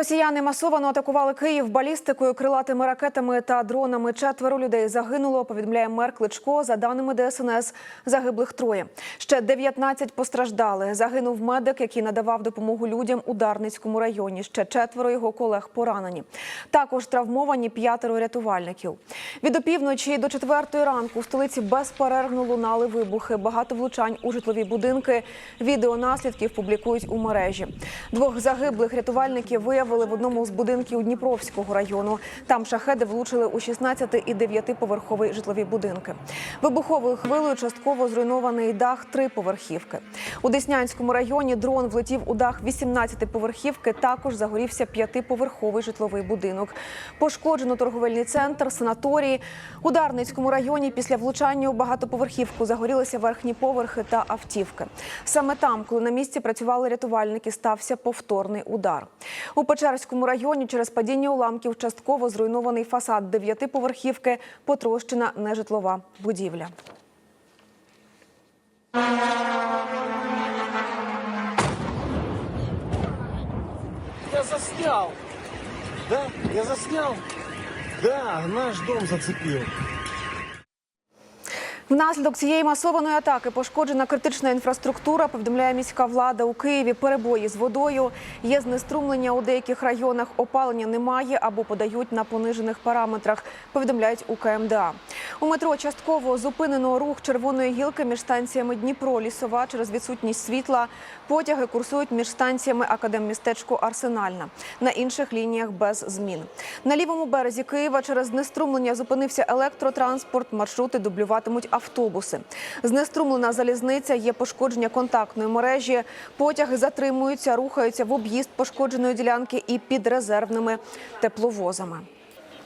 Росіяни масово атакували Київ балістикою, крилатими ракетами та дронами. Четверо людей загинуло. Повідомляє мер Кличко. За даними ДСНС, загиблих троє. Ще 19 постраждали. Загинув медик, який надавав допомогу людям у Дарницькому районі. Ще четверо його колег поранені. Також травмовані п'ятеро рятувальників. Від опівночі до четвертої ранку в столиці безперервно лунали вибухи. Багато влучань у житлові будинки. Відео наслідків публікують у мережі. Двох загиблих рятувальників виявили в одному з будинків Дніпровського району. Там шахеди влучили у 16 і 9-поверхові житлові будинки. Вибуховою хвилею частково зруйнований дах триповерхівки. У Деснянському районі дрон влетів у дах 18-поверхівки. Також загорівся п'ятиповерховий житловий будинок. Пошкоджено торговельний центр, санаторії. У Дарницькому районі після влучання у багатоповерхівку загорілися верхні поверхи та автівки. Саме там, коли на місці працювали рятувальники, стався повторний удар. У Печерському районі через падіння уламків частково зруйнований фасад дев'ятиповерхівки, потрощена нежитлова будівля. Я заснял. Да? Я заснял. Да, наш дом зацепил. Внаслідок цієї масованої атаки пошкоджена критична інфраструктура. Повідомляє міська влада у Києві. Перебої з водою. Є знеструмлення у деяких районах. Опалення немає або подають на понижених параметрах. Повідомляють у КМДА. У метро частково зупинено рух червоної гілки між станціями Дніпро, Лісова через відсутність світла. Потяги курсують між станціями Академмістечко Арсенальна. На інших лініях без змін. На лівому березі Києва через знеструмлення зупинився електротранспорт. Маршрути дублюватимуть автобуси. Знеструмлена залізниця, є пошкодження контактної мережі. Потяги затримуються, рухаються в об'їзд пошкодженої ділянки і під резервними тепловозами.